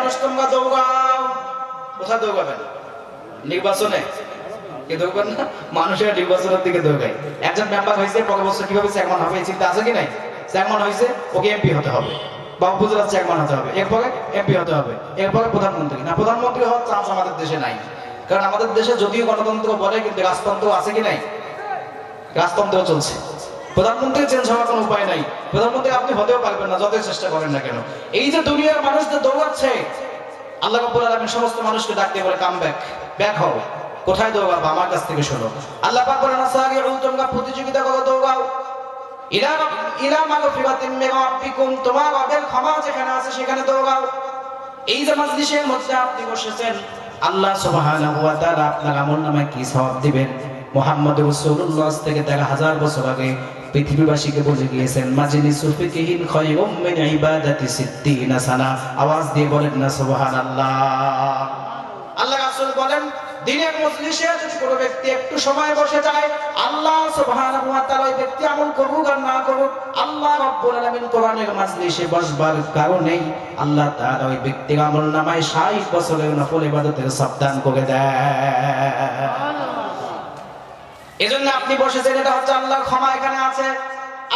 মানুষ তোমরা দৌড়াও। কোথায় দৌড়াবেন নির্বাচনে? মানুষের নির্বাচনের দিকে দৌড়ায়। একজন হবে কি নাই? হয়েছে, ওকে এমপি হতে হবে। হতে হবে। এমপি হতে হবে। প্রধানমন্ত্রী। না, প্রধানমন্ত্রী হওয়ার চান্স আমাদের দেশে নাই। কারণ আমাদের দেশে যদিও গণতন্ত্র বলে, কিন্তু রাজতন্ত্র আছে কি নাই? রাজতন্ত্র চলছে। প্রধানমন্ত্রী চেঞ্জ হওয়ার কোনো উপায় নাই। প্রধানমন্ত্রী আপনি হতেও পারবেন না, যতই চেষ্টা করেন না কেন। এই যে দুনিয়ার মানুষদের দৌড়াচ্ছে, আল্লাহ রাব্বুল আলামিন সমস্ত মানুষকে ডাক দিয়ে বলে কাম ব্যাক ব্যাক হও। কোথায় দৌড়াবো? আমার কাছ থেকে শোনো। আল্লাহ পাক তোমরা প্রতিযোগিতা করো দৌড়াও। ইলা ইলা মাগফিরাতিন তোমার ক্ষমা যেখানে আছে সেখানে দৌড়াও। এই যে মধ্যে আপনি বসেছেন, আল্লাহ সুবহানাহু ওয়া তাআলা আপনার কি সওয়াব দিবেন? মুহাম্মদ রাসূলুল্লাহ থেকে তেরো হাজার বছর আগে পৃথিবীবাসীকে বলে গিয়েছেন, মাজলিস সুফিকিহিন খায়রুম মিন ইবাদাতি সিদ্দিনা সানা আওয়াজ দিয়ে বলেন না, সুবহানাল্লাহ। আল্লাহ রাসূল বলেন, দিনের মজলিসে যদি কোনো ব্যক্তি একটু সময় বসে যায়, আল্লাহ সুবহানাহু ওয়া তাআলা ওই ব্যক্তি আমল করুক আর না করুক, আল্লাহ রাব্বুল আলামিন কোরআনের মজলিসে বসবার কারণেই আল্লাহ তাআলা ওই ব্যক্তির আমল নামায় 60 বছরের নফল ইবাদতের সাবধান করে দেয় এজন্য আপনি বসেছেন এটা হচ্ছে আল্লাহর ক্ষমা এখানে আছে।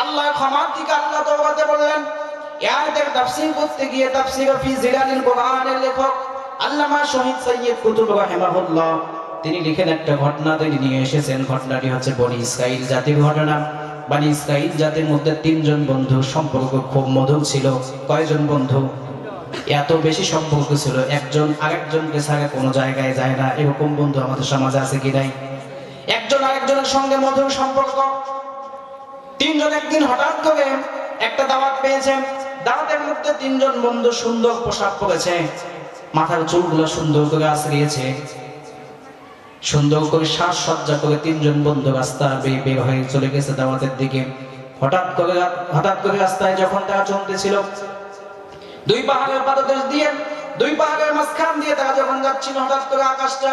আল্লাহর ক্ষমার দিকে আল্লাহ দৌড়াতে বললেন এর তাফসীর করতে গিয়ে তাফসীর ফি জিলালিল কোরআনের লেখক আল্লামা শহীদ সৈয়দ কুতুব রাহিমাহুল্লাহ, তিনি লিখেন একটা ঘটনা তিনি নিয়ে এসেছেন। ঘটনাটি হচ্ছে বনি ইসরাইল জাতির ঘটনা। বনি ইসরাইল জাতির মধ্যে তিনজন বন্ধু সম্পর্ক খুব মধুর ছিল। কয়জন বন্ধু? এত বেশি সম্পর্ক ছিল, একজন আরেকজনকে ছাড়া কোনো জায়গায় যায় না। এরকম বন্ধু আমাদের সমাজে আছে কি নাই? একজন আরেকজনের সঙ্গে মধুর সম্পর্ক। তিনজন একদিন হঠাৎ করে একটা দাওয়াত পেয়েছে দাওয়াতের মধ্যে তিনজন বন্ধু সুন্দর পোশাক পরেছে। মাথার চুলগুলো সুন্দর করে আশ্রিয়েছে সুন্দর করে সাজসজ্জা করে তিনজন বন্ধু রাস্তা বেয়ে বের হয়ে চলে গেছে দাওয়াতের দিকে। হঠাৎ করে হঠাৎ করে রাস্তায় যখন তারা চলতেছিল, দুই পাহাড়ের পাদদেশ দিয়ে, দুই পাহাড়ের মাঝখান দিয়ে তারা যখন যাচ্ছিল, হঠাৎ করে আকাশটা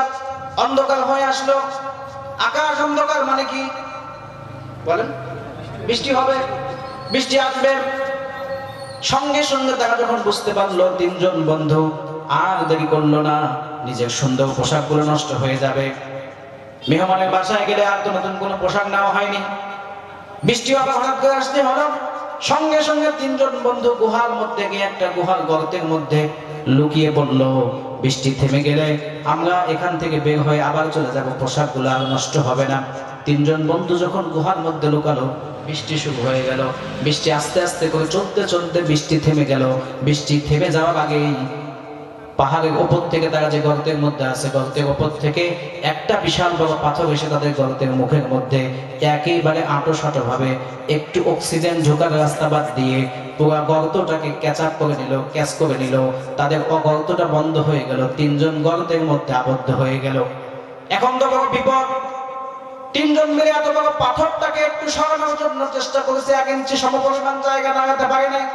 অন্ধকার হয়ে আসলো। আকাশ অন্ধকার মানে কি? বলেন। বৃষ্টি হবে, বৃষ্টি আসবে। সঙ্গে সঙ্গে তারা যখন বুঝতে পারল তিনজন বন্ধু আর দেরি করল না, নিজের সুন্দর পোশাকগুলো নষ্ট হয়ে যাবে। মেহমানের বাসায় গেলে আর তো নতুন কোনো পোশাক নেওয়া হয়নি। বৃষ্টি হবে হঠাৎ করে আসতে হলো। সঙ্গে সঙ্গে তিনজন বন্ধু গুহার মধ্যে গিয়ে একটা গুহার গর্তের মধ্যে লুকিয়ে পড়ল। বৃষ্টি থেমে গেলে আমরা এখান থেকে বের হয়ে আবার চলে যাব। পোশাকগুলো আর নষ্ট হবে না। তিনজন বন্ধু যখন গুহার মধ্যে লুকালো, বৃষ্টি শুরু হয়ে গেল। বৃষ্টি আস্তে আস্তে করে চলতে চলতে বৃষ্টি থেমে গেল। বৃষ্টি থেমে যাওয়ার আগেই পাহাড়ের ওপর থেকে তারা যে গর্তের মধ্যে আছে, গর্তের ওপর থেকে একটা বিশাল বড় পাথর এসে তাদের গর্তের মুখের মধ্যে একেবারে আঁটো ভাবে একটু অক্সিজেন ঢোকার রাস্তা বাদ দিয়ে পুরো গর্তটাকে ক্যাচ আপ করে নিল ক্যাচ করে নিল। তাদের গর্তটা বন্ধ হয়ে গেল, তিনজন গর্তের মধ্যে আবদ্ধ হয়ে গেল। এখন তো বড় বিপদ। তিনজন মিলে এত বড় পাথরটাকে একটু সরানোর জন্য চেষ্টা করেছে, এক ইঞ্চি সমপরিমাণ জায়গা লাগাতে পারে নাই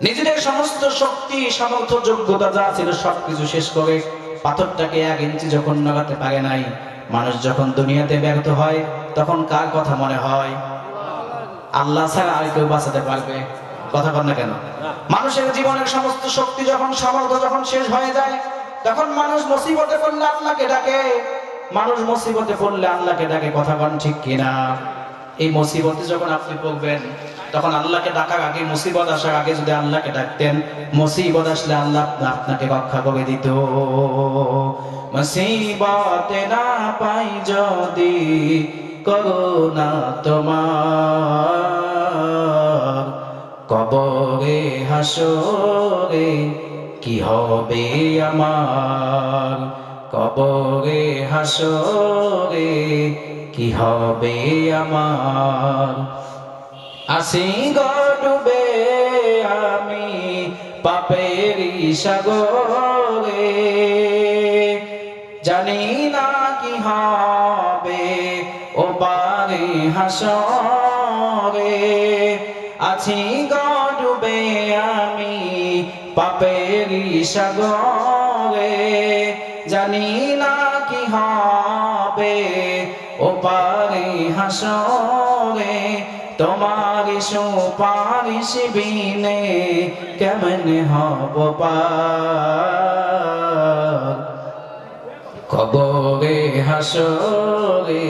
নিজেদের সমস্ত শক্তি, সামর্থ্য, যোগ্যতা যা ছিল সবকিছু শেষ করে পাথরটাকে এক ইঞ্চি যখন নাগাতে পারে নাই, মানুষ যখন দুনিয়াতে ব্যর্থ হয়, তখন কার কথা মনে হয়? আল্লাহ ছাড়া আর কেউ বাঁচাতে পারবে? কথা বল না কেন? মানুষের জীবনের সমস্ত শক্তি যখন, সামর্থ্য যখন শেষ হয়ে যায়, তখন মানুষ মুসিবতে পড়লে আল্লাহকে ডাকে। মানুষ মুসিবতে পড়লে আল্লাহকে ডাকে, কথা বল ঠিক কিনা? এই মুসিবতে যখন আপনি পড়বেন তখন আল্লাহকে ডাকার আগে, মুসিবত আসার আগে যদি আল্লাহকে ডাকতেন, মুসিবত আসলে আল্লাহ আপনাকে রক্ষা করে দিত। মুসিবতে না পাই যদি করোনা তোমার, কবরে হাসরে কি হবে আমার? কবরে হাসরে কি হবে আমার? আসি গডুবে আমি পাপের সাগরে। জানি না কি হবে ও পারে হাসরে। আছি গডুবে আমি পাপের সাগরে। জানি না কি হবে ও পারে হাসরে। তোমার সুপারিশ বিনে কেমন হব কবরে হাসরে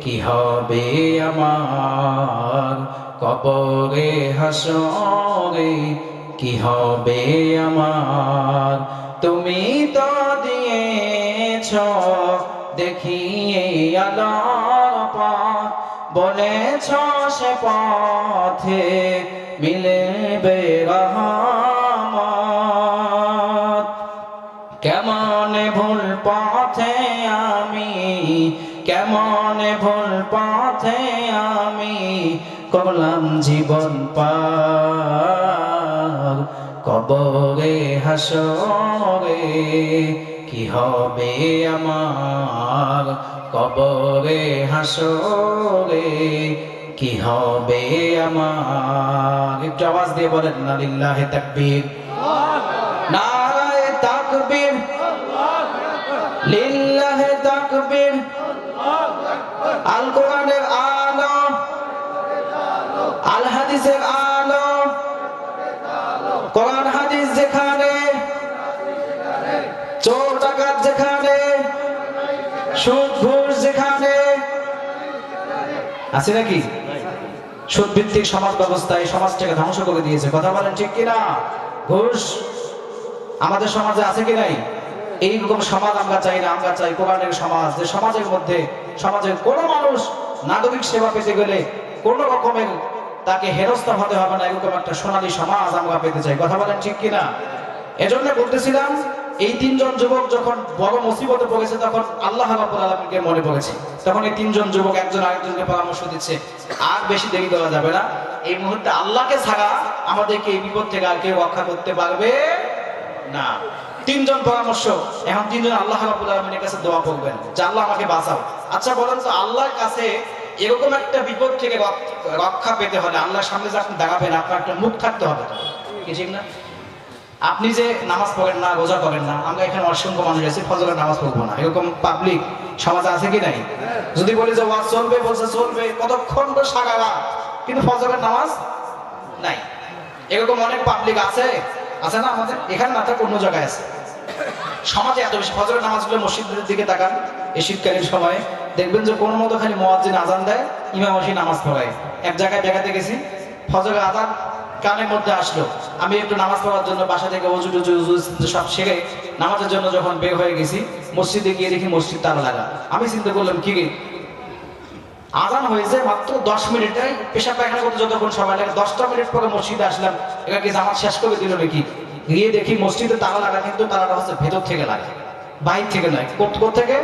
কি হবে আমার? কবরে হাসরে কি হবে আমার? তুমি তো দিয়েছ, দেখিয়ে আলোর পথ বলেছ সে পথে মিলবে রহমত কেমন ভুল পথে আমি, কেমন ভুল পথে আমি করলাম জীবন পার। কবরে, হাসরে কি হবে আমার? কবরে, হাসরে কি হবে আমার? একটু আওয়াজ দিয়ে বলেন না লিল্লাহে তাকবীর। নারায়ে তাকবীর। লিল্লাহে তাকবীর। আল কোরআনের আলো। আল হাদিসের আলো। কোরআন হাদিস যেখানে, চোর ডাকাত যেখানে, সুদ ঘুষ যেখানে আছে নাকি? সুদ ভিত্তিক সমাজ ব্যবস্থা এই সমাজটাকে ধ্বংস করে দিয়েছে। কথা বলেন ঠিক কিনা? ঘুষ আমাদের সমাজে আছে কি নাই? এইরকম সমাজ আমরা চাই না, আমরা চাই কোরআনের সমাজ, যে সমাজের মধ্যে সমাজের কোনো মানুষ নাগরিক সেবা পেতে গেলে কোন রকমের তাকে হেরস্তা হতে হবে না, এরকম একটা সোনালী সমাজ আমরা পেতে চাই। কথা বলেন ঠিক কিনা? এজন্য বলতেছিলাম এই তিনজন যুবক যখন বড় মুসিবতে পড়েছে, তখন আল্লাহ রাব্বুল আলামিনকে মনে পড়েছে। তখন এই তিনজন যুবক একজন আরেকজনকে পরামর্শ দিচ্ছে, আর বেশি দেরি করা যাবে না। এই মুহূর্তে আল্লাহকে ছাড়া আমাদেরকে এই বিপদ থেকে আর কেউ রক্ষা করতে পারবে না। তিনজন পরামর্শ। এখন তিনজন আল্লাহ রাব্বুল আলামিনের কাছে দোয়া করবেন, যে আল্লাহ আমাকে বাঁচাও। আচ্ছা বলেন তো, আল্লাহর কাছে এরকম একটা বিপদ থেকে রক- রক্ষা পেতে হলে আল্লাহর সামনে যখন দাঁড়াবেন, আপনার একটা মুখ থাকতে হবে। কি ঠিক না? আপনি যে নামাজ পড়েন না, রোজা করেন না, আমরা এখানে অসংখ্য মানুষ আছি, ফজরের নামাজ পড়ব না। এরকম পাবলিক সমাজে আছে কি নাই? যদি বলি যে, ওয়াজ চলবে বলছে চলবে, কতক্ষণ তো সাগারা কিন্তু ফজরের নামাজ নাই। এরকম অনেক পাবলিক আছে আছে না আমাদের? এখানে না অন্য জায়গায় আছে। সমাজে এত বেশি, ফজরের নামাজগুলো মসজিদের দিকে তাকান, এই শীতকালীন সময়ে। দেখবেন যে, কোনো মতো খালি মোয়াজ্জিন আজান দেয়, ইমাম নামাজ পড়ায়। এক জায়গায় বেড়াতে গেছি, ফজরের আজান কানের মধ্যে আসলো। আমি একটু নামাজ পড়ার জন্য বাসা থেকে অজু টুজু, উজু সব সেরে নামাজের জন্য যখন বের হয়ে গেছি, মসজিদে গিয়ে দেখি মসজিদ তালা লাগা। আমি চিন্তা করলাম, কি রে? আজান হয়েছে মাত্র দশ মিনিটে পেশা পায়খানা করতে যতক্ষণ সময় লাগে, দশটা মিনিট পরে মসজিদে আসলাম। এবার কি জামাত শেষ করে দিল নাকি? গিয়ে দেখি মসজিদে তালা লাগা, কিন্তু তালাটা হচ্ছে ভেতর থেকে লাগে, বাইর থেকে নয় থেকে?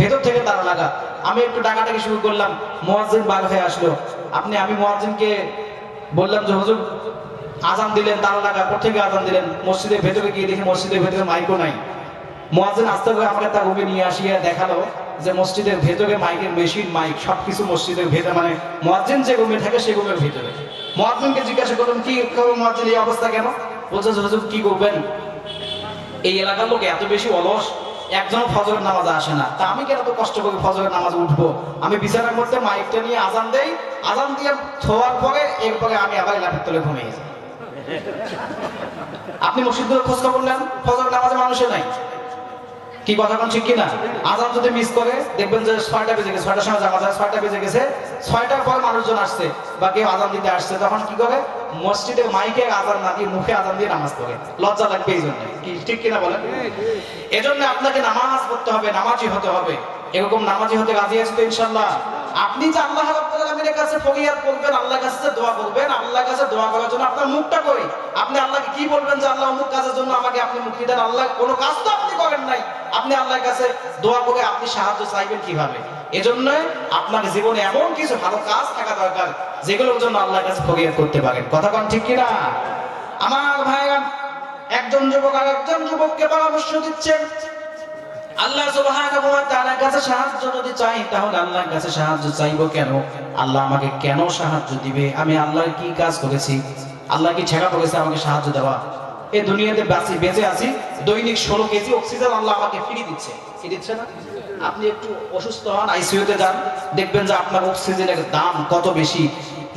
ভেতর থেকে তালা লাগা। আমি একটু ডাকাটাকি শুরু করলাম, মোয়াজ্জিন বার হয়ে আসলো। আপনি, আমি মোয়াজ্জিনকে বললাম যে, হুজুর, আজান দিলেন তালা লাগা, কোথেকে আজান দিলেন? মসজিদের ভেতরে গিয়ে দেখি মসজিদের ভেতরে মাইকও নাই। মোয়াজ্জিন আস্তে করে আমাকে তার রুমে নিয়ে আসিয়া দেখাল যে, মসজিদের ভেতরে মাইকের মেশিন মাইক সবকিছু মসজিদের ভেতরে মানে মোয়াজ্জিন যে রুমে থাকে সেই রুমের ভেতরে। মোয়াজ্জিনকে জিজ্ঞাসা করলাম, কি করব মোয়াজ্জিন, এই অবস্থা কেন? বলছে হুজুর, কি করবেন? এই এলাকার লোক এত বেশি অলস একজন ফজরের নামাজ আসে না। তা আমি কেন তো কষ্ট করে ফজরের নামাজ উঠবো? আমি বিছানার মধ্যে মাইকটা নিয়ে আজান দেই। আজান দিয়ে থোয়ার পরে, এরপরে আমি আবার লাফের তলে ঘুমিয়ে যাই। আপনি মসজিদ খোঁজ খবর নেন? ফজর নামাজে মানুষের নাই। কি কথা কোন ঠিক কিনা? আজান যদি মিস করে, দেখবেন যে ছয়টা বেজে গেছে, ছয়টার সময় জানা যায় ছয়টা বেজে গেছে। ছয়টার পর মানুষজন আসছে বা কেউ আজান দিতে আসছে, তখন কি করে? মসজিদে মাইকে আজান না দিয়ে, মুখে আজান দিয়ে নামাজ পড়ে। লজ্জা লাগবে এই জন্য। কি ঠিক কিনা বলেন? এজন্য আপনাকে নামাজ পড়তে হবে নামাজি হতে হবে। এরকম নামাজি হতে রাজি তো ইনশাল্লাহ আপনি যে আল্লাহ রাব্বুল কাছে ফরিয়াদ করবেন, আল্লাহর কাছে দোয়া করবেন, আল্লাহর কাছে দোয়া করার জন্য আপনার মুখটা কই আপনি আল্লাহকে কি বলবেন যে আল্লাহ অমুক কাজের জন্য আমাকে আপনি মুক্তি দেন আল্লাহ, কোনো কাজ তো আপনি করেন নাই। আপনি আল্লাহর কাছে দোয়া করে আপনি সাহায্য চাইবেন কীভাবে? এজন্য আপনার জীবনে এমন কিছু ভালো কাজ থাকা দরকার, যেগুলোর জন্য আল্লাহর কাছে ফরিয়াদ করতে পারেন। কথা কোন ঠিক কিনা? আমার ভাইরা একজন যুবক আর একজন যুবককে পরামর্শ দিচ্ছেন আল্লাহ কাছে সাহায্য যদি চাই, তাহলে আল্লাহর কাছে সাহায্য চাইব কেন? আল্লাহ আমাকে কেন সাহায্য দিবে? আমি আল্লাহর কি কাজ করেছি? আল্লাহ কি করেছে আমাকে সাহায্য দেওয়া? এই দুনিয়াতে বাঁচি বেঁচে আছি, দৈনিক ষোলো কেজি অক্সিজেন আল্লাহ আমাকে ফ্রি দিচ্ছে। দিচ্ছে না? আপনি একটু অসুস্থ হন আইসিইউতে যান, দেখবেন যে আপনার অক্সিজেনের দাম কত বেশি।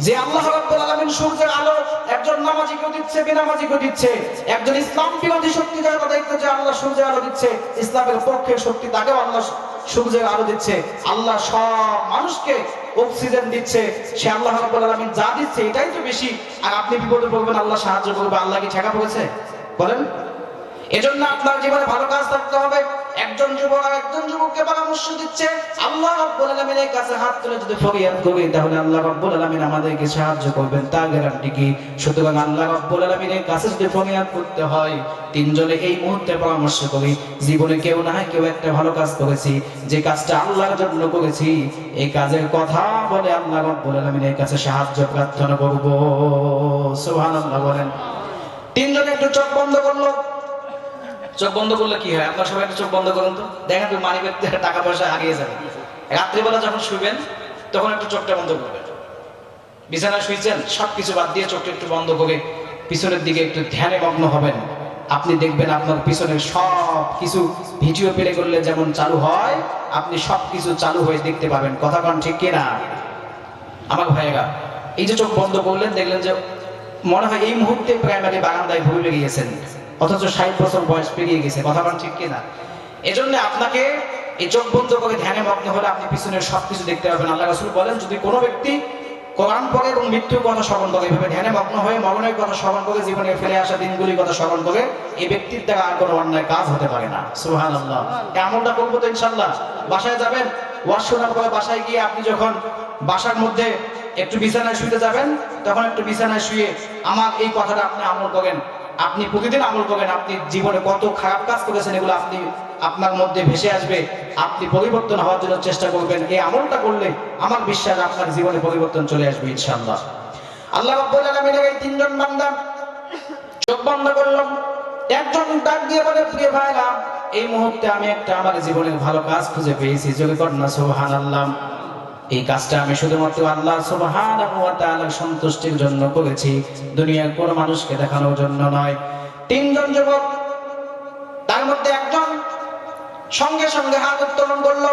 যে আল্লাহ রাব্বুল আলামিন সূর্যের আলো একজন নামাজিকে দিচ্ছে, বেনামাজিকে দিচ্ছে। একজন ইসলাম বিরোধী শক্তি যার দায়িত্ব যে আল্লাহ সূর্যের আলো দিচ্ছে, ইসলামের পক্ষে শক্তি তাকেও আল্লাহ সূর্যের আলো দিচ্ছে। আল্লাহ সব মানুষকে অক্সিজেন দিচ্ছে, সে আল্লাহ রাব্বুল আলামিন যা দিচ্ছে এটাই তো বেশি। আর আপনি বিপদে পড়বেন আল্লাহ সাহায্য করবে, আল্লাহ কি ঠেকা পড়েছে বলেন। এজন্য আপনার জীবনে ভালো কাজ থাকতে হবে। একজন যুবক একজন যুবককে পরামর্শ দিচ্ছে, আল্লাহ রাব্বুল আলামিনের কাছে হাত তুলে যদি ফরিয়াদ করি তাহলে আল্লাহ রাব্বুল আলামিন আমাদেরকে সাহায্য করবেন। তার গ্যারান্টি কি? সুতরাং আল্লাহ রাব্বুল আলামিনের কাছে যদি ফরিয়াদ করতে হয়, তিনজনে এই মুহূর্তে পরামর্শ করি, জীবনে কেউ না হয় কেউ একটা ভালো কাজ করেছি, যে কাজটা আল্লাহর জন্য করেছি, এই কাজের কথা বলে আল্লাহ রাব্বুল আলামিনের কাছে সাহায্য প্রার্থনা করব। সুবহানাল্লাহ বলেন। তিনজনে একটু চোখ বন্ধ করল। চোখ বন্ধ করলে কি হয়? আপনার সবাই চোখ বন্ধ করুন তো। দেখেন তো মানি টাকা পয়সা হারিয়ে যাবে। রাত্রিবেলা যখন শুবেন, তখন একটু চোখটা বন্ধ করবেন। বিছানায় শুয়েছেন সব কিছু বাদ দিয়ে চোখটা একটু বন্ধ করে পিছনের দিকে একটু ধ্যানে মগ্ন হবেন। আপনি দেখবেন আপনার পিছনের সব কিছু ভিডিও প্লে করলে যেমন চালু হয়, আপনি সব কিছু চালু হয়ে দেখতে পাবেন। কথা কন ঠিক কিনা আমার ভাইয়েরা, এই যে চোখ বন্ধ করলেন, দেখলেন যে মনে হয় এই মুহূর্তে প্রাইমারি বারান্দায় ভুলে গিয়েছেন অথচ ষাট বছর বয়স পেরিয়ে গেছে, কথা বলেন ঠিক কিনা? এজন্য আপনাকে এই চোখ বন্ধ করে ধ্যানে মগ্ন হলে আপনি পিছনের সবকিছু দেখতে পাবেন আল্লাহ রাসূল বলেন, যদি কোনো ব্যক্তি কোরআন পড়ে এবং মৃত্যুর কথা স্মরণ করে, এভাবে ধ্যানে মগ্ন হয়ে মরণের কথা স্মরণ করে জীবনে ফেলে আসা দিনগুলির কথা স্মরণ করে, এই ব্যক্তির দ্বারা আর কোনো অন্যায় কাজ হতে পারে না। সুহান আল্লাহ আমলটা করব তো ইনশাল্লাহ বাসায় যাবেন ওয়াজ শোনার পরে বাসায় গিয়ে আপনি যখন বাসার মধ্যে একটু বিছানায় শুতে যাবেন, তখন একটু বিছানায় শুয়ে আমার এই কথাটা আপনি আমল করেন। আপনি প্রতিদিন আমল করবেন, আপনি জীবনে কত খারাপ কাজ করেছেন, এগুলো আপনি আপনার মধ্যে ভেসে আসবে। আপনি পরিবর্তন হওয়ার জন্য চেষ্টা করবেন। এই আমলটা করলে আমার বিশ্বাস আপনার জীবনে পরিবর্তন চলে আসবে, ইনশাআল্লাহ। আল্লাহ রাব্বুল আলামিনের এই তিনজন বান্দা চোখ বন্ধ করলাম একজন ডাক দিয়ে বলে, প্রিয় ভাইরা, এই মুহূর্তে আমি একটা আমার জীবনের ভালো কাজ খুঁজে পেয়েছি। যোগে কন্যা সুবহানাল্লাহ। এই কাজটা আমি শুধুমাত্র আল্লাহ সুবহানাহু সন্তুষ্টির জন্য করেছি। দুনিয়ার কোনো মানুষকে দেখানোর জন্য নয়। তিনজন যুবক, তার মধ্যে একজন সঙ্গে সঙ্গে হাত উত্তোলন করল।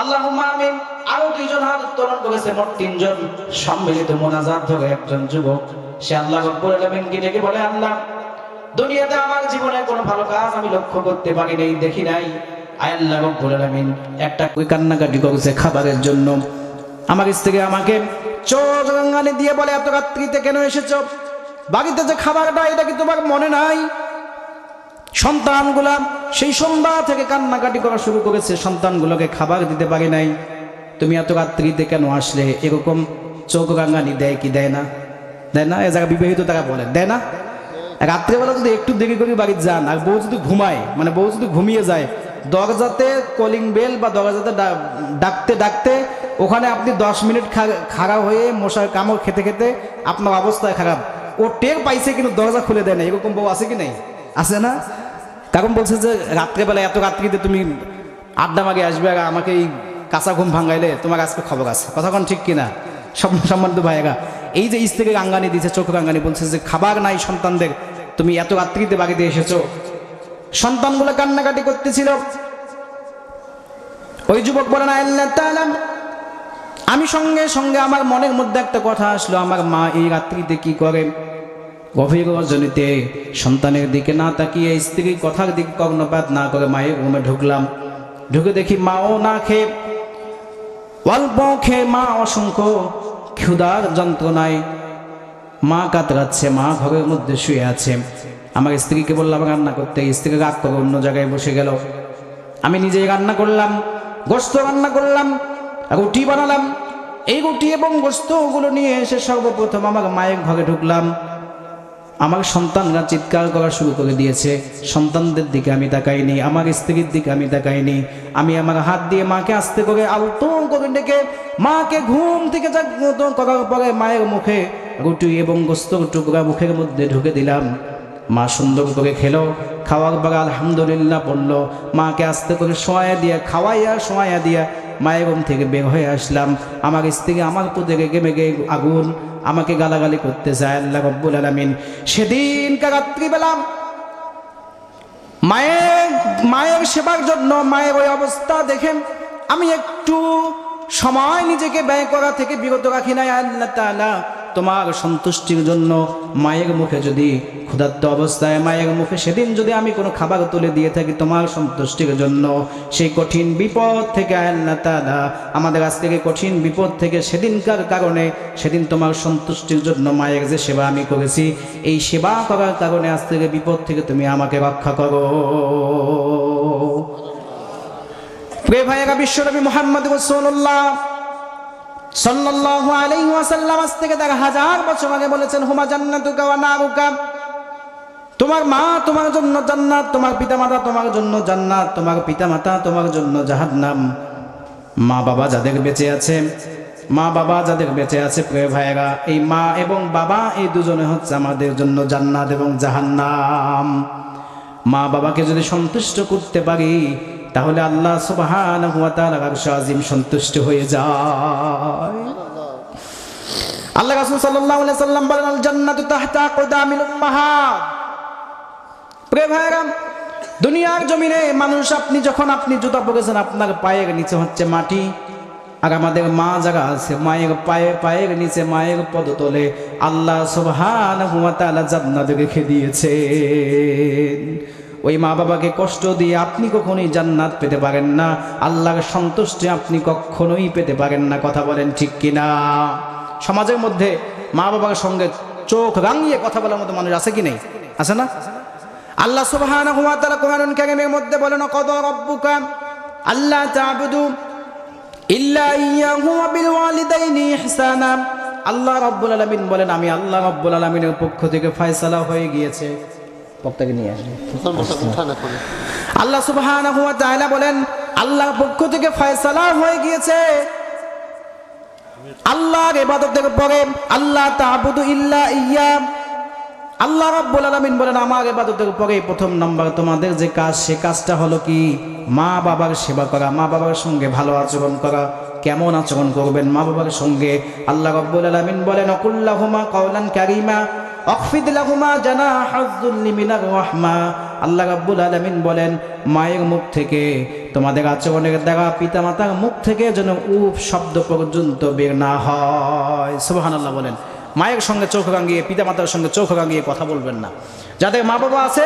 আল্লাহ আমিন, আরও দুইজন হাত উত্তোলন করেছে, মোট তিনজন সম্মিলিত মোনাজাত ধরে একজন যুবক। সে আল্লাহ রব্বুল আলামিনকে ডেকে বলে, আল্লাহ, দুনিয়াতে আমার জীবনে কোনো ভালো কাজ আমি লক্ষ্য করতে পারি নাই, দেখি নাই। আয় আল্লাহ রব্বুল আলামিন, একটা কান্নাকাটি করেছে খাবারের জন্য। আমার স্ত্রী আমাকে চোখ রাঙানি দিয়ে বলে, এত রাত্রিতে কেন এসেছ? বাড়িতে যে খাবারটা, এটা কি তোমার মনে নাই? সন্তানগুলা সেই সন্ধ্যা থেকে কান্নাকাটি করা শুরু করেছে। সন্তানগুলোকে খাবার দিতে পারি নাই। তুমি এত রাত্রিতে কেন আসলে? এরকম চোখ রাঙানি দেয় কি দেয় না? দেয় না? এ জায়গা বিবাহিত তারা বলে, দেয় না? রাত্রেবেলা যদি একটু দেরি করে বাড়িতে যান, আর বউ যদি ঘুমায় মানে বউ যদি ঘুমিয়ে যায়, দরজাতে কলিং বেল বা দরজাতে ডাকতে ডাকতে ওখানে আপনি দশ মিনিট খা- খাড়া হয়ে মশার কামড় খেতে খেতে আপনার অবস্থায় খারাপ। ও টের পাইছে কিন্তু দরজা খুলে দেয় না এরকম বউ আছে কি নাই? আছে না? কারণ বলছে যে রাত্রেবেলা এত রাত্রিতে তুমি আড্ডা মাগে আসবে আর আমাকে এই কাঁচা ঘুম ভাঙাইলে তোমার আজকে খবর আছে। কথা কোন ঠিক কিনা? সব সম্মানিত ভাইয়েরা, এই যে স্ত্রীকে রাঙ্গানি দিয়েছে চোখ রাঙ্গানি বলছে যে খাবার নাই সন্তানদের, তুমি এত রাত্রিতে বাড়িতে এসেছ। সন্তানগুলো কান্নাকাটি করতেছিল। ওই যুবক বলেন আল্লাহ আমি সঙ্গে সঙ্গে আমার মনের মধ্যে একটা কথা আসলো, আমার মা এই রাত্রিতে কি করে? গভীর রজনীতে সন্তানের দিকে না তাকিয়ে স্ত্রীর কথার দিকে কর্ণপাত না করে মায়ের রুমে ঢুকলাম। ঢুকে দেখি মাও না খেয়ে, অল্প খেয়ে মা অসংখ্য ক্ষুধার যন্ত্রণায় মা কাতরাচ্ছে, মা ঘরের মধ্যে শুয়ে আছে। আমার স্ত্রীকে বললাম, রান্না করতে। স্ত্রীকে রাগ করে অন্য জায়গায় বসে গেল। আমি নিজেই রান্না করলাম গোস্ত রান্না করলাম, রুটি বানালাম। এই রুটি এবং গোস্তগুলো নিয়ে এসে সর্বপ্রথম আমার মায়ের ঘরে ঢুকলাম। আমার সন্তানরা চিৎকার করা শুরু করে দিয়েছে, সন্তানদের দিকে আমি তাকাইনি, আমার স্ত্রীর দিকে আমি তাকাইনি। আমি আমার হাত দিয়ে মাকে আস্তে করে আলতো করে ডেকে মাকে ঘুম থেকে জাগ্রত করার পরে মায়ের মুখে রুটি এবং গোস্তর টুকরা মুখের মধ্যে ঢুকে দিলাম। মা সুন্দর করে খেলো, খাওয়ার পরে আলহামদুলিল্লাহ বলল, মাকে আস্তে করে শোয়া দিয়ে, খাওয়াইয়া শোয়া দিয়া মায়ের ঘুম থেকে বের হয়ে আসলাম। আমার স্ত্রী আমার প্রতি গেমে গে আগুন আমাকে গালাগালি করতে চায়। আল্লাহ রব্বুল আলমিন সেদিন রাত্রিবেলা মায়ের মায়ের সেবার জন্য মায়ের ওই অবস্থা দেখেন। আমি একটু সময় নিজেকে ব্যয় করা থেকে বিরত রাখি নাই। আল্লাহ তাআলা তোমার সন্তুষ্টির জন্য মায়ের মুখে যদি ক্ষুধার্ত অবস্থায় মায়ের মুখে সেদিন যদি আমি কোনো খাবার তুলে দিয়ে থাকি তোমার সন্তুষ্টির জন্য, সেই কঠিন বিপদ থেকে আল্লাহ তাআলা আমাদের আজ থেকে কঠিন বিপদ থেকে সেদিনকার কারণে সেদিন তোমার সন্তুষ্টির জন্য মায়ের যে সেবা আমি করেছি, এই সেবা করার কারণে আজ থেকে বিপদ থেকে তুমি আমাকে রক্ষা করো। প্রিয় ভাইয়েরা, বিশ্বনবী মোহাম্মদ রসুল্লাহ হাজার বছর আগে বলেছেন তোমার মা তোমার জন্য জান্নাত, তোমার পিতামাতা তোমার জন্য জান্নাত, তোমার তোমার জন্য মা বাবা যাদের বেঁচে আছে, মা বাবা যাদের বেঁচে আছে, প্রিয় ভাইয়েরা, এই মা এবং বাবা এই দুজনে হচ্ছে আমাদের জন্য জান্নাত এবং জাহান্নাম। মা বাবাকে যদি সন্তুষ্ট করতে পারি তাহলে আল্লাহ আরশ আজিম সন্তুষ্ট হয়ে যায়। আল্লাহ রাসূল সাল্লাল্লাহু আলাইহি সাল্লাম বলেন আল জান্নাতু তাহতা আকদামিল উম্মাহাত প্রিয় ভাইরা দুনিয়ার জমিনে মানুষ আপনি যখন আপনি জুতা পরেছেন, আপনার পায়ের নিচে হচ্ছে মাটি, আর আমাদের মা যারা আছে, মায়ের পায়ে, পায়ের নিচে মায়ের পদতলে আল্লাহ সুবহানাহু ওয়া তাআলা জান্নাত রেখে দিয়েছেন। ওই মা বাবাকে কষ্ট দিয়ে আপনি কখনোই জান্নাত পেতে পারেন না। আল্লাহর সন্তুষ্টি আপনি কখনোই পেতে পারেন না, কথা বলেন ঠিক কিনা? সমাজের মধ্যে মা বাবার সঙ্গে চোখ রাঙিয়ে কথা বলার মতো মানুষ আছে কি নেই? আছে না? আল্লাহ সুবহানাহু ওয়া তাআলা কোরআনুল কারীমের মধ্যে বলেন, কদ রাব্বুকা আল্লাহ তা'বুদু ইল্লা ইয়াহু ওয়া বিল ওয়ালিদাইনি ইহসানা। আল্লাহ রাব্বুল আলামিন বলেন, আমি আল্লাহ রাব্বুল আলামিনের পক্ষ থেকে ফয়সালা হয়ে গিয়েছে। বক্তাকে নিয়ে আসবে। আল্লাহ তাআলা বলেন আল্লাহর পক্ষ থেকে ফয়সালা হয়ে গিয়েছে। আল্লাহর ইবাদতের পরে আল্লাহ তা'বুদু ইল্লা ইয়া। আল্লাহ রাব্বুল আলামিন বলেন আমার ইবাদতের পরে প্রথম নাম্বার তোমাদের যে কাজ সে কাজটা হলো কি? মা বাবার সেবা করা মা বাবার সঙ্গে ভালো আচরণ করা কেমন আচরণ করবেন মা বাবার সঙ্গে? আল্লাহ রাব্বুল আলামিন বলেন অকুল্লাহুমা কাওলান কারীমা। অখফিদ লাহুমা জানাহাযুল্লি মিনার রাহমা। আল্লাহ রাব্বুল আলামিন বলেন, মায়ের মুখ থেকে, তোমাদের আচরণের দ্বারা পিতামাতার মুখ থেকে যেন উপ শব্দ পর্যন্ত বের না হয়। সুবহানাল্লাহ বলেন। মায়ের সঙ্গে চোখ রাঙিয়ে, পিতামাতার সঙ্গে চোখ রাঙিয়ে কথা বলবেন না। যাদের মা বাবা আছে,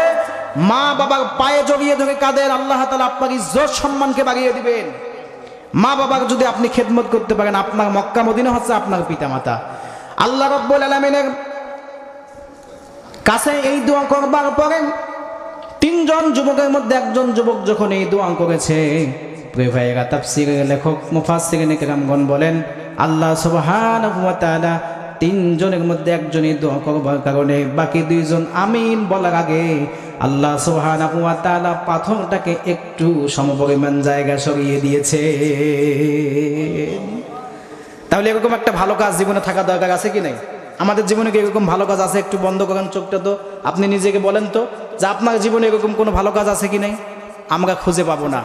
মা বাবার পায়ে জড়িয়ে ধরে কাদের আল্লাহ তালা আপনার ইজ্জত সম্মানকে বাড়িয়ে দিবেন। মা বাবার যদি আপনি খেদমত করতে পারেন, আপনার মক্কা মদিনা হচ্ছে আপনার পিতামাতা। আল্লাহ রব্বুল আলমিনের কাছে এই দোয়া করবার পরে তিনজন যুবকের মধ্যে একজন যুবক যখন এই দোয়া করেছে, প্রিয় ভাইয়েরা, তাফসিরের লেখক, মুফাসসিরিন কেরামগণ বলেন, আল্লাহ সুবহানাহু তাআলা তিনজনের মধ্যে একজনই দোয়া করবার কারণে বাকি দুইজন আমিন বলার আগে আল্লাহ ওয়া তাআলা পাথরটাকে একটু সমপরিমাণ জায়গা সরিয়ে দিয়েছে। তাহলে এরকম একটা ভালো কাজ জীবনে থাকা দরকার আছে কি নাই? আমাদের জীবনে কি এরকম ভালো কাজ আছে? একটু বন্ধ করেন চোখটা তো। আপনি নিজেকে বলেন তো যে আপনার জীবনে এরকম কোনো ভালো কাজ আছে কি নাই? আমরা খুঁজে পাবো না।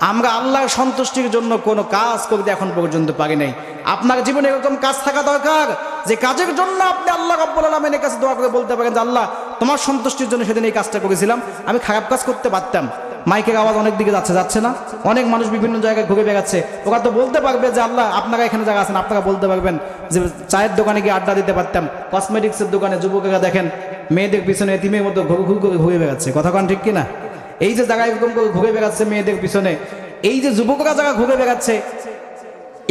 আমরা আল্লাহর সন্তুষ্টির জন্য কোনো কাজ করতে এখন পর্যন্ত পারি নাই। আপনার জীবনে এরকম কাজ থাকা দরকার যে কাজের জন্য আপনি আল্লাহ রব্বুল আলমিনের কাছে দোয়া করে বলতে পারেন যে, আল্লাহ, তোমার সন্তুষ্টির জন্য সেদিন এই কাজটা করেছিলাম। আমি খারাপ কাজ করতে পারতাম। মাইকের আওয়াজ অনেক দিকে যাচ্ছে যাচ্ছে না। অনেক মানুষ বিভিন্ন জায়গায় ঘুরে বেড়াচ্ছে। ওরা তো বলতে পারবে যে, আল্লাহ, আপনারা এখানে জায়গা আছেন, আপনারা বলতে পারবেন যে, চায়ের দোকানে গিয়ে আড্ডা দিতে পারতাম। কসমেটিক্সের দোকানে যুবকেরা দেখেন, মেয়েদের পিছনে এতিমের মতো ঘুরে ঘুর করে ঘুরে বেড়াচ্ছে। কথা কন ঠিক কিনা? এই যে জায়গায় এরকম করে ঘুরে বেড়াচ্ছে মেয়েদের পিছনে, এই যে যুবকরা জায়গা ঘুরে বেড়াচ্ছে,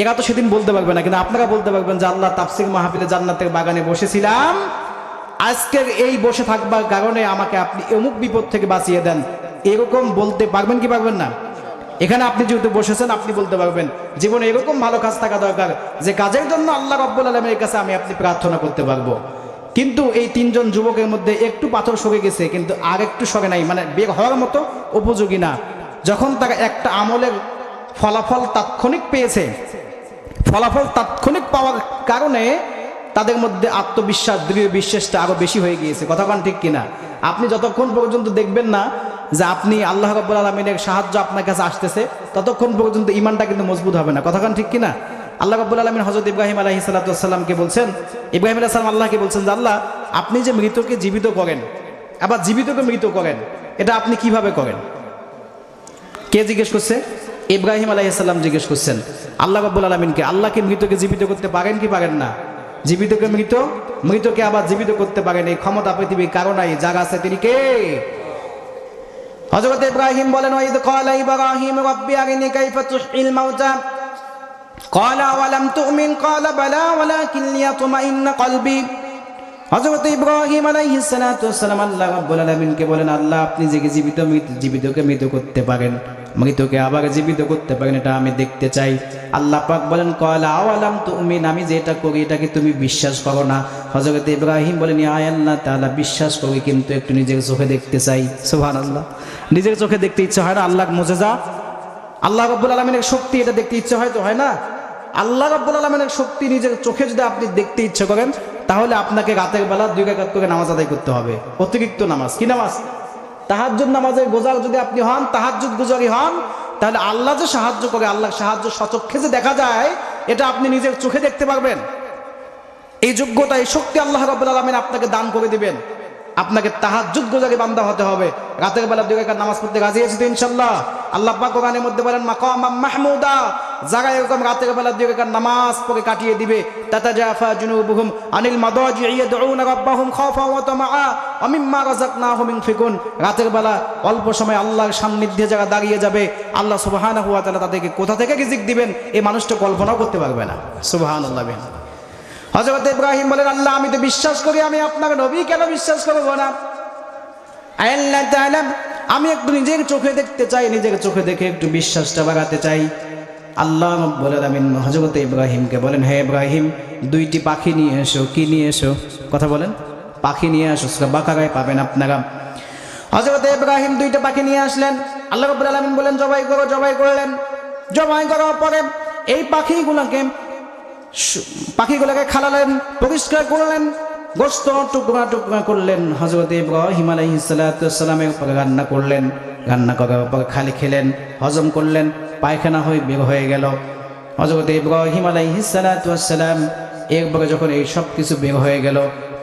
এরা তো সেদিন বলতে পারবে না, কিন্তু আপনারা বলতে পারবেন যে, আল্লাহ, তাফসির মাহফিলে জান্নাতের বাগানে বসেছিলাম। আজকের এই বসে থাকবার কারণে আমাকে আপনি অমুক বিপদ থেকে বাঁচিয়ে দেন। এরকম বলতে পারবেন কি পারবেন না? এখানে আপনি যেহেতু বসেছেন, আপনি বলতে পারবেন। জীবনে এরকম ভালো কাজ থাকা দরকার যে কাজের জন্য আল্লাহ রব্বুল আলমের কাছে আমি আপনি প্রার্থনা করতে পারব। কিন্তু এই তিনজন যুবকের মধ্যে একটু পাথর সরে গেছে, কিন্তু আর একটু সরে নাই মানে বের হওয়ার মতো উপযোগী না। যখন তারা একটা আমলের ফলাফল তাৎক্ষণিক পেয়েছে, ফলাফল তাৎক্ষণিক পাওয়ার কারণে তাদের মধ্যে আত্মবিশ্বাস, দৃঢ় বিশ্বাসটা আরও বেশি হয়ে গিয়েছে। কথাক্ষণ ঠিক কিনা? আপনি যতক্ষণ পর্যন্ত দেখবেন না যে আপনি আল্লাহ রব্বুল আলমিনের সাহায্য আপনার কাছে আসতেছে, ততক্ষণ পর্যন্ত ইমানটা কিন্তু মজবুত হবে না। কথাক্ষণ ঠিক কিনা? আল্লাহ রব্বুল আলমিন হজরত ইব্রাহিম আলহি সাল্লাতামকে বলছেন, ইব্রাহিম আলাহ সালাম আল্লাহকে বলছেন যে, আল্লাহ, আপনি যে মৃতকে জীবিত করেন, আবার জীবিতকে মৃত করেন, এটা আপনি কীভাবে করেন? কে জিজ্ঞেস করছে? ইব্রাহিম আলাইসাল্লাম জিজ্ঞেস করছেন, আল্লাহ রব্বুল আলমিনকে আল্লাহকে মৃতকে জীবিত করতে পারেন কি পারেন না? জীবিতকে মৃত, মৃতকে আবার জীবিত করতে পারেন, এই ক্ষমতা পৃথিবীর কারণাই যারা আছে তিনি কে? হযরত ইব্রাহিম বলেন ওয়াইদ ক্বালা ইব্রাহিম রাব্বি আরিনি কাইফা তুহইল মাউতা قال ولم تؤمن قال بلى ولكن ليطمئن قلبي হযরত ইব্রাহিম আলাইহিস সালাতু ওয়াসসালাম আল্লাহ রাব্বুল আলামিনকে বলেন আল্লাহ আপনি যে জীবিত মৃত জীবিতকে মৃত করতে পারেন মৃতকে আবার জীবিত করতে পারেন এটা আমি দেখতে চাই। আল্লাহ পাক বলেন, কয়লা আওয়ালাম তুমিন? আমি যেটা করি, এটাকে তুমি বিশ্বাস করো না। হযরত ইব্রাহিম বলেন, ইয়া আল্লাহ তাআলা, বিশ্বাস করি, কিন্তু একটু নিজের চোখে দেখতে চাই। সুবহানাল্লাহ। নিজের চোখে দেখতে ইচ্ছে হয় না? আল্লাহর মুজিজা? আল্লাহ রাব্বুল আলামিনের শক্তি এটা দেখতে ইচ্ছে হয় তো, হয় না? আল্লাহ রাব্বুল আলামিনের শক্তি নিজের চোখে যদি আপনি দেখতে ইচ্ছে করেন, তাহলে আপনাকে রাতের বেলা দুই রাকাত করে নামাজ আদায় করতে হবে। অতিরিক্ত নামাজ। কি নামাজ? তাহাজ্জুদ নামাজের গোজার যদি আপনি হন, তাহাজ্জুদ গুজারি হন, তাহলে আল্লাহ যে সাহায্য করে আল্লাহ সাহায্য সচক্ষে যে দেখা যায়, এটা আপনি নিজের চোখে দেখতে পারবেন। এই যোগ্যতা, এই শক্তি আল্লাহ রাব্বুল আলামিন আপনাকে দান করে দিবেন। আপনাকে তাহাজ্জুদ গোজারি বান্দা হতে হবে। রাতের বেলা দুই নামাজ পড়তে রাজি আছি তো ইনশাআল্লাহ। আল্লাহ কোরআনের মধ্যে বলেন মাকাম মাহমুদা যারা এরকম রাতের বেলা দুই নামাজ পড়ে কাটিয়ে দিবে। তাতাজাফা জুনুবুহুম আনিল মাদাজি ইয়াদউনা রাব্বাহুম খাওফা ওয়া তামাআ ওয়া মিম্মা রাযাকনাহুম ইনফিকুন রাতের বেলা অল্প সময় আল্লাহর সান্নিধ্যে যারা দাঁড়িয়ে যাবে, আল্লাহ সুবহানাহু ওয়া তাআলা তাদেরকে কোথা থেকে রিজিক দিবেন? এই মানুষটা কল্পনাও করতে পারবে না। সুবহানাল্লাহ হজরত ইব্রাহিম বলেন, আল্লাহ, আমি তো বিশ্বাস করি, আমি আপনার নবী, কেন বিশ্বাস করব না? আল্লাহ তাআলা, আমি একটু নিজের চোখে দেখতে চাই, নিজের চোখে দেখে একটু বিশ্বাসটা বাড়াতে চাই। আল্লাহ বলেন আমি হজরত ইব্রাহিমকে বলেন, হে ইব্রাহিম, দুইটি পাখি নিয়ে এসো, কি নিয়ে এসো? কথা বলেন, পাখি নিয়ে আসো সেটা পাবেন আপনারা। হজরত ইব্রাহিম দুইটা পাখি নিয়ে আসলেন। আল্লাহ রব্বুল আলামিন বলেন, জবাই করো, জবাই করলেন। জবাই করার পরে এই পাখিগুলোকে পাখিগুলোকে খালালেন, পরিষ্কার করলেন, গোস্ত টুকরা টুকরা করলেন। হজরত ইব্রাহিম আলাইহিস সালামের উপরে রান্না করলেন। রান্না করার পর খালি খেলেন, হজম করলেন, পায়খানা হয়ে বের হয়ে গেল। হজরত ইব্রাহিম আলাইহিস সালাম এরপরে যখন এই সব কিছু বের হয়ে গেল,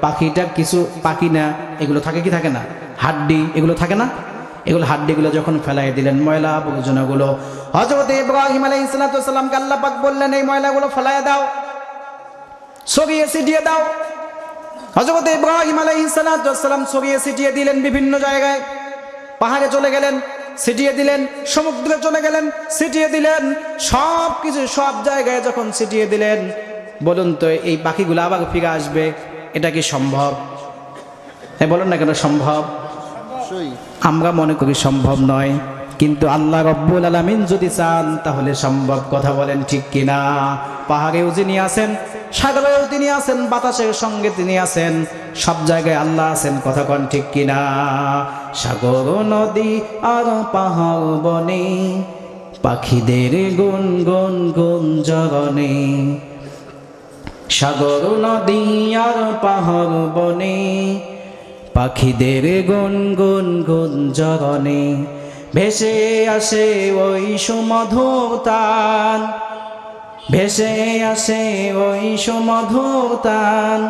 পাখিটা কিছু পাখি না, এগুলো থাকে কি থাকে না? হাড্ডি, এগুলো থাকে না? এগুলো হাড্ডিগুলো যখন ফেলাই দিলেন ময়লা আবর্জনাগুলো হজরত ইব্রাহিম সালামকে আল্লাহ পাক বললেন, এই ময়লাগুলো ফেলাই দাও সরিয়ে ছিটিয়ে দাও। হজরত ইব্রাহিম আলাইসালাম সরিয়ে ছিটিয়ে দিলেন বিভিন্ন জায়গায়। পাহাড়ে চলে গেলেন ছিটিয়ে দিলেন সমুদ্রে চলে গেলেন ছিটিয়ে দিলেন সব কিছু সব জায়গায় যখন ছিটিয়ে দিলেন বলুন তো এই পাখিগুলো আবার ফিরে আসবে এটা কি সম্ভব? হ্যাঁ বলুন না কেন সম্ভব? আমরা মনে করি সম্ভব নয় কিন্তু আল্লাহ রব্বুল আলমিন যদি চান তাহলে সম্ভব কথা বলেন ঠিক কিনা? পাহাড়েও যিনি আছেন সাগরেও তিনি আছেন বাতাসের সঙ্গে তিনি আছেন সব জায়গায় আল্লাহ আছেন কথা কন ঠিক কিনা? সাগর নদী আর পাহাড় বনে, পাখিদের গুন গুন গুন জগনে। সাগর নদী আর পাহাড় বনে, পাখিদের গুন গুন গুন জগনে। ভেসে আসে ওই সুমধুর তান, ভেসে আসে ওই সুমধুর তান।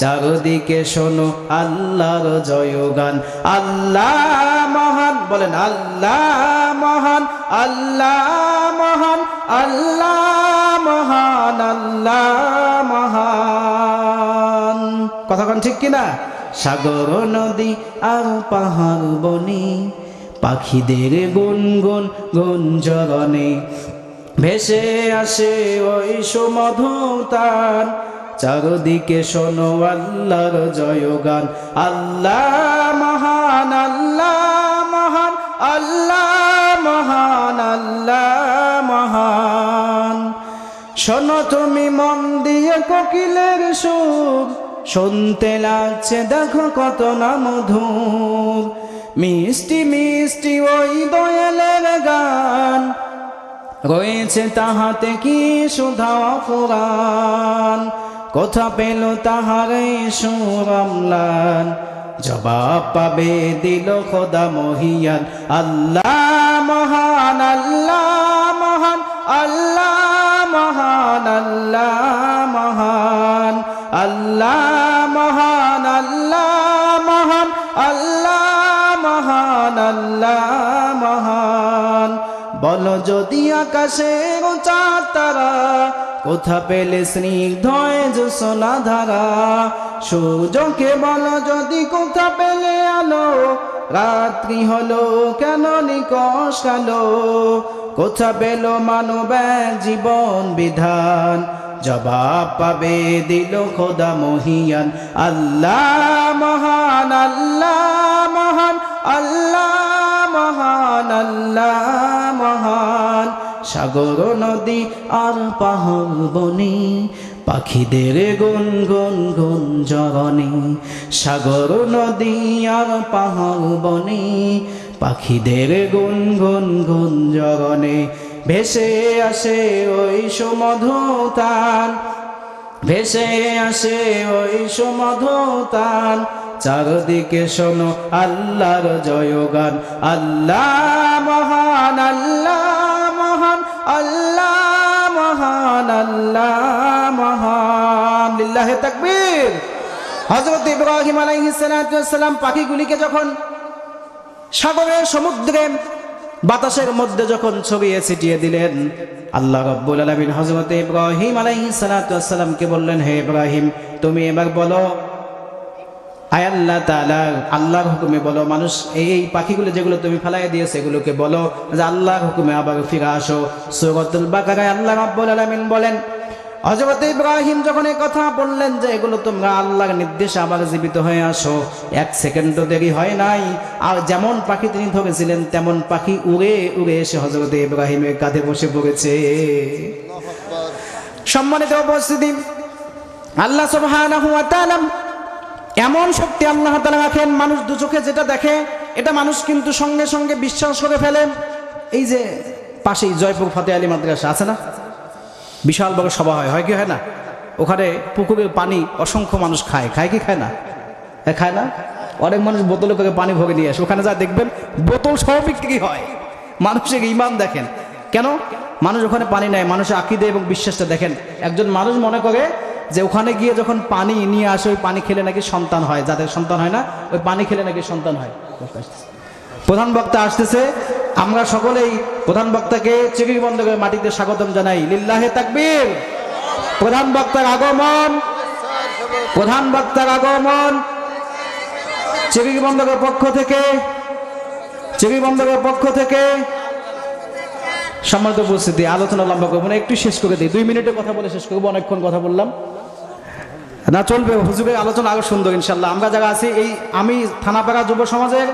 চারদিকে শোনো আল্লাহর জয়গান। আল্লাহ মহান, বলেন আল্লাহ মহান আল্লাহ মহান আল্লাহ মহান আল্লাহ মহান। কথাক্ষণ ঠিক কিনা? সাগর, নদী আর পাহাড় বনে পাখিদের গুন গুন গুঞ্জরণে ভেসে আসে ওই সুমধুতান চারদিকে শোনো আল্লাহর জয়গান। আল্লাহ মহান আল্লাহ মহান আল্লাহ মহান আল্লাহ মহান। শোনো তুমি মন দিয়ে কোকিলের সুর, শুনতে লাগছে দেখো কত না মধুর। মিষ্টি মিষ্টি ওই দয়ালের গান, রয়েছে তাহাতে কি সুধা ফুরান কোথা পেল তাহার সুরমলান জবাব পাবে দিল খোদা মহিয়ান। আল্লাহ মহান আল্লাহ মহান আল্লাহ মহান আল্লাহ মহান। আল্লাহ মহান আল্লাহ মহান আল্লাহ মহান আল্লাহ মহান। বলো যদি আকাশে তারা কোথা পেলে স্নিগ্ধয় জোসনা ধারা? সূর্যকে বলো যদি কোথা পেলে আলো? রাত্রি হলো, কেন নিকশ কালো? কোথা পেল মানব জীবন বিধান? জবাব পাবে দিল খোদা মহিয়ান। আল্লাহ মহান আল্লাহ মহান আল্লাহ মহান আল্লাহ মহান। সাগর নদী আর পাহাড় বনি, পাখিদের গুন গুন গুন জগনি সাগর নদী আর পাহাড় বনি, পাখিদের গুন গুন গুন জগনে ভেসে আসে ওই সুমধুতান ভেসে আসে ওই সুমধুতান চারদিকে শোনো আল্লাহর জয়গান, আল্লাহ মহান আল্লাহ। আল্লাহ মহান আল্লাহ মহান। লিল্লাহে তাকবীর। হযরত ইব্রাহিম আলাইহিস সালাম পাখিগুলিকে যখন সাগরের সমুদ্রে, বাতাসের মধ্যে যখন ছড়িয়ে ছিটিয়ে দিলেন, আল্লাহ রব্বুল আলমিন হজরত ইব্রাহিম আলাইহি সালাতামকে বললেন, হে ইব্রাহিম, তুমি এবার বলো আয় আল্লাহ তাআলা আল্লাহর হুকুমে বলো মানুষ এই এই পাখিগুলো যেগুলো তুমি ফেলাই দিয়েছে এগুলোকে বলো যে আল্লাহর হুকুমে আবার ফিরে আসো। সূরাতুল বাকারায় আল্লাহ রাব্বুল আলামিন বলেন হজরত ইব্রাহিম যখন এই কথা বললেন যে এগুলো তোমরা আল্লাহর নির্দেশে আবার জীবিত হয়ে আসো এক সেকেন্ডও দেরি হয় নাই। আর যেমন পাখি তিনি ধরেছিলেন তেমন পাখি উড়ে উড়ে এসে হজরত ইব্রাহিমের কাঁধে বসে পড়েছে। সম্মানিত উপস্থিতি আল্লাহ সুবহানাহু ওয়া তাআলা এমন শক্তি আল্লাহ তাআলা রাখেন, মানুষ দু চোখে যেটা দেখে, এটা মানুষ কিন্তু সঙ্গে সঙ্গে বিশ্বাস করে ফেলে। এই যে পাশেই জয়পুর ফতে আলী মাদ্রাসা, আছে না? বিশাল বড় সভা হয় হয় কি হয় না? ওখানে পুকুরের পানি অসংখ্য মানুষ খায়। খায় কি খায় না? হ্যাঁ খায় না? অনেক মানুষ বোতলে করে পানি ভরে নিয়ে আসে। ওখানে যা দেখবেন, বোতল সহ বিক্রি হয়। মানুষের ইমান দেখেন। কেন? মানুষ ওখানে পানি নেয়, মানুষের আকিদে এবং বিশ্বাসটা দেখেন। একজন মানুষ মনে করে যে ওখানে গিয়ে যখন পানি নিয়ে আসে, ওই পানি খেলে নাকি সন্তান হয়। যাদের সন্তান হয় না, ওই পানি খেলে নাকি সন্তান হয়। প্রধান বক্তা আসতেছে। আমরা সকলেই প্রধান বক্তাকে চিকিৎ বন্ধ করে মাটিতে স্বাগতম জানাই। লিল্লাহে তাকবীর। প্রধান বক্তার আগমন। প্রধান বক্তার আগমন। চিকিৎ বন্ধকের পক্ষ থেকে। চিকিৎ বন্ধকের পক্ষ থেকে। সম্মানিত উপস্থিতি, আলোচনা লম্বা করব একটু শেষ করে দিই। দুই মিনিটে কথা বলে শেষ করব, অনেকক্ষণ কথা বললাম। না চলবে, হুজুরের আলোচনা আরও সুন্দর ইনশাল্লাহ আমরা যারা আছি, এই আমি থানাপাড়া যুব সমাজের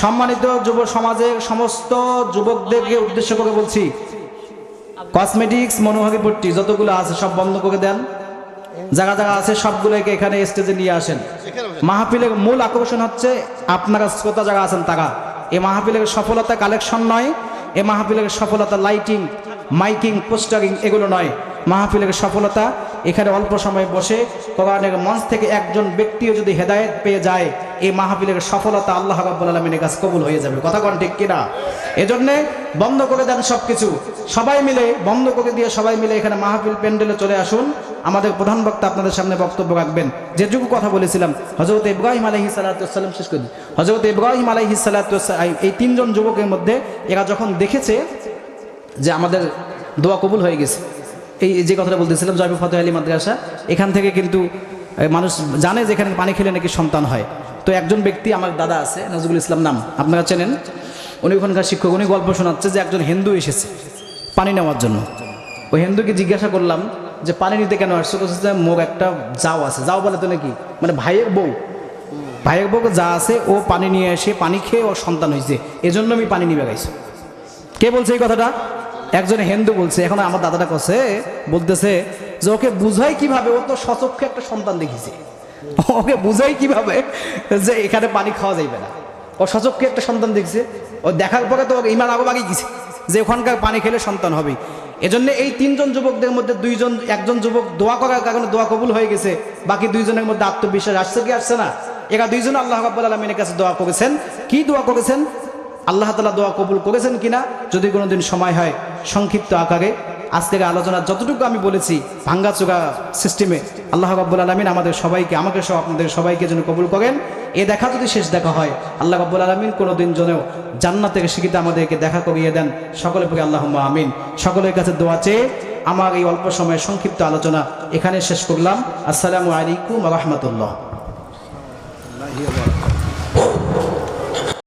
সম্মানিত যুব সমাজের সমস্ত যুবকদেরকে উদ্দেশ্য করে বলছি কসমেটিক্স মনোহারি পট্টি, যতগুলো আছে সব বন্ধ করে দেন। যারা জায়গা আছে, সবগুলোকে এখানে স্টেজে নিয়ে আসেন। মাহফিলের মূল আকর্ষণ হচ্ছে আপনারা শ্রোতা যারা আছেন তারা। এই মাহফিলের সফলতা কালেকশন নয়, এ মাহফিলের সফলতা লাইটিং মাইকিং পোস্টারিং এগুলো নয়। মাহফিলের সফলতা, এখানে অল্প সময় বসে কোরআনের মঞ্চ থেকে একজন ব্যক্তিও যদি হেদায়েত পেয়ে যায়, এই মাহফিলের সফলতা আল্লাহ রাব্বুল আলামিনের কাছে কবুল হয়ে যাবে। কথা কোন ঠিক কিনা? এজন্যে বন্ধ করে দেন সব কিছু সবাই মিলে, বন্ধ করে দিয়ে সবাই মিলে এখানে মাহফিল প্যান্ডেলে চলে আসুন। আমাদের প্রধান বক্তা আপনাদের সামনে বক্তব্য রাখবেন। যে যুগ কথা বলেছিলাম হজরত ইব্রাহিম আলহি সাল্লাম শেষ করি হজরত ইব্রাহিম আলহি সাল্লাম এই তিনজন যুবকের মধ্যে এরা যখন দেখেছে যে আমাদের দোয়া কবুল হয়ে গেছে এই যে কথাটা বলতেছিলাম, জয়পুর ফতেহ আলী মাদ্রাসা, এখান থেকে কিন্তু মানুষ জানে যে এখানে পানি খেলে নাকি সন্তান হয়। তো একজন ব্যক্তি, আমার দাদা আছে নজরুল ইসলাম নাম, আপনারা চেনেন। উনি ওখানকার শিক্ষক, উনি গল্প শোনাচ্ছে যে একজন হিন্দু এসেছে পানি নেওয়ার জন্য। ওই হিন্দুকে জিজ্ঞাসা করলাম যে, পানি নিতে কেন আসছো? তো মোর একটা যাও আছে। যাও বলে তো নাকি? মানে ভাইয়ের বউ। ভাইয়ের বউ যা আছে, ও পানি নিয়ে এসে পানি খেয়ে ওর সন্তান হয়েছে। এজন্য আমি পানি নিবে গাইছি। কে বলছে এই কথাটা? একজন হিন্দু বলছে, এখন আমার দাদাটা কছে, বলতেছে যে ওকে বুঝাই কীভাবে, ও তো সচক্ষে একটা সন্তান দেখেছে। ওকে বুঝাই কীভাবে যে এখানে পানি খাওয়া যাইবে না। ও সচক্ষে একটা সন্তান দেখছে, ও দেখার পরে তো ইমান আগে আগে গেছে, যে ওখানকার পানি খেলে সন্তান হবে। এজন্য এই তিনজন যুবকদের মধ্যে দুইজন, একজন যুবক দোয়া করার কারণে দোয়া কবুল হয়ে গেছে, বাকি দুইজনের মধ্যে আত্মবিশ্বাস আসছে কি আসছে না? এরা দুইজন আল্লাহ রাব্বুল আলমিনের কাছে দোয়া করেছেন। কি দোয়া করেছেন? আল্লাহ তালা দোয়া কবুল করেছেন কিনা? যদি কোনোদিন সময় হয়, সংক্ষিপ্ত আকারে। আজকের আলোচনা যতটুকু আমি বলেছি ভাঙ্গাচোগা সিস্টেমে আল্লাহ রাব্বুল আলমিন আমাদের সবাইকে, আমাকে সহ আপনাদের সবাইকে যেন কবুল করেন। এ দেখা যদি শেষ দেখা হয়, আল্লাহ রাব্বুল আলমিন কোনো দিন যেন জান্নাতের শিখিতে আমাদেরকে দেখা করিয়ে দেন। সকলে পরে আল্লাহ আমিন। সকলের কাছে দোয়া চেয়ে আমার এই অল্প সময়ের সংক্ষিপ্ত আলোচনা এখানে শেষ করলাম। আসসালামু আলাইকুম রহমতুল্লাহ।